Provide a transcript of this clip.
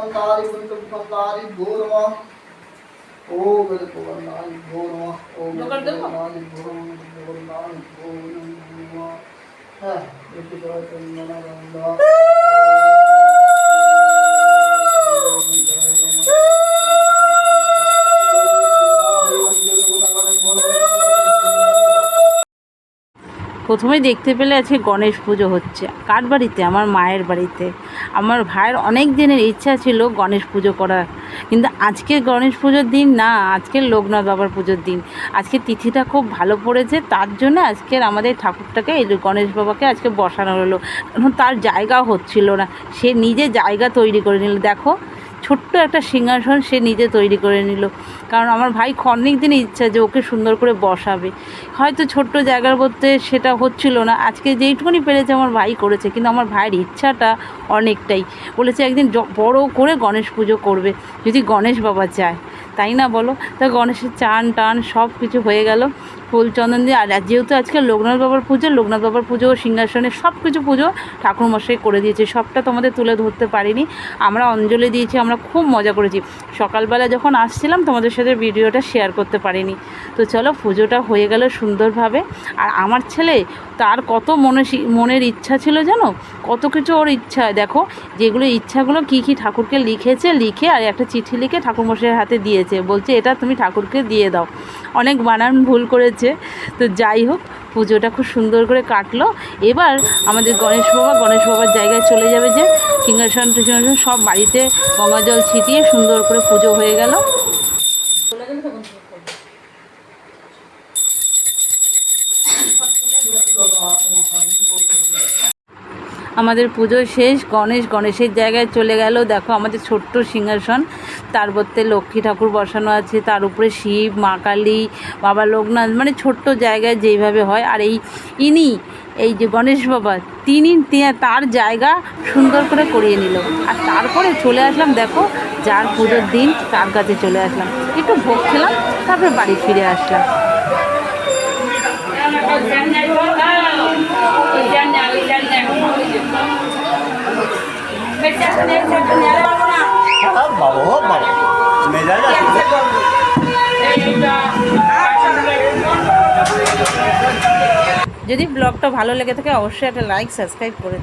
भुवनकारी गुणित भुवनकारी भो नमः ओम गज भुवनकारी भो नमः ओम भुवनकारी भो नमः भुवनकारी भो नमः প্রথমে দেখতে পেলে আজকে গণেশ পুজো হচ্ছে। কার বাড়িতে? আমার মায়ের বাড়িতে। আমার ভাইয়ের অনেক দিনের ইচ্ছা ছিল গণেশ পুজো করার। কিন্তু আজকে গণেশ পুজোর দিন না, আজকে লোকনাথ বাবার পুজোর দিন। আজকে তিথিটা খুব ভালো পড়েছে, তার জন্য আজকের আমাদের ঠাকুরটাকে, এই গণেশ বাবাকে আজকে বসানো হলো। কারণ তার জায়গা হচ্ছিল না, সে নিজে জায়গা তৈরি করে নিল। দেখো ছোট্ট একটা সিংহাসন সে নিজে তৈরি করে নিল। কারণ আমার ভাই অনেক দিনই ইচ্ছা যে ওকে সুন্দর করে বসাবে। হয়তো ছোট্ট জায়গার মধ্যে সেটা হচ্ছিল না। আজকে যেইটুকুনি পেরেছে আমার ভাই করেছে, কিন্তু আমার ভাইয়ের ইচ্ছাটা অনেকটাই। বলেছে একদিন বড় করে গণেশ পুজো করবে, যদি গণেশ বাবা চায় তাই না বলো? তা গণেশের চান টান সব কিছু হয়ে গেল। ফুল চন্দন দিয়ে, আর যেহেতু আজকে লোকনাথ বাবার পুজো, লোকনাথ বাবার পুজো, সিংহাসনে সব কিছু পুজো ঠাকুরমশাই করে দিয়েছে। সবটা তোমাদের তুলে ধরতে পারিনি। আমরা অঞ্জলি দিয়েছি, আমরা খুব মজা করেছি। সকালবেলা যখন আসছিলাম, তোমাদের সাথে ভিডিওটা শেয়ার করতে পারিনি। তো চলো, পুজোটা হয়ে গেল সুন্দরভাবে। আর আমার ছেলে, তার কত মনে মনের ইচ্ছা ছিল জানো? কত কিছু ওর ইচ্ছা। দেখো, যেগুলো ইচ্ছাগুলো কী কী ঠাকুরকে লিখেছে, লিখে আর একটা চিঠি লিখে ঠাকুরমশাইয়ের হাতে দিয়েছে। বলছে, এটা তুমি ঠাকুরকে দিয়ে দাও। অনেক বানান ভুল করেছে। তো যাই হোক পুজোটা খুব সুন্দর করে কাটলো। এবার আমাদের গণেশ বাবা, গণেশ বাবার জায়গায় চলে যাবে যে সিংহাসন টিংহাসন সব বাড়িতে গঙ্গা জল ছিটিয়ে সুন্দর করে পুজো হয়ে গেল। আমাদের পুজো শেষ, গণেশ গণেশের জায়গায় চলে গেল। দেখো আমাদের ছোট্ট সিংহাসন, তার মধ্যে লক্ষ্মী ঠাকুর বসানো আছে, তার উপরে শিব, মা কালী, বাবা লোকনাথ মানে ছোট্ট জায়গায় যেইভাবে হয়। আর এই ইনি, এই যে গণেশ বাবা, তিনি তার জায়গা সুন্দর করে করিয়ে নিল। আর তারপরে চলে আসলাম, দেখো, যার পুজোর দিন তার কাছে চলে আসলাম। একটু ভোগ খেলাম, তারপরে বাড়ি ফিরে আসলাম বাবা ও বাবা মেজাজ আছে যদি ব্লগটা ভালো লেগে থাকে অবশ্যই একটা লাইক সাবস্ক্রাইব করে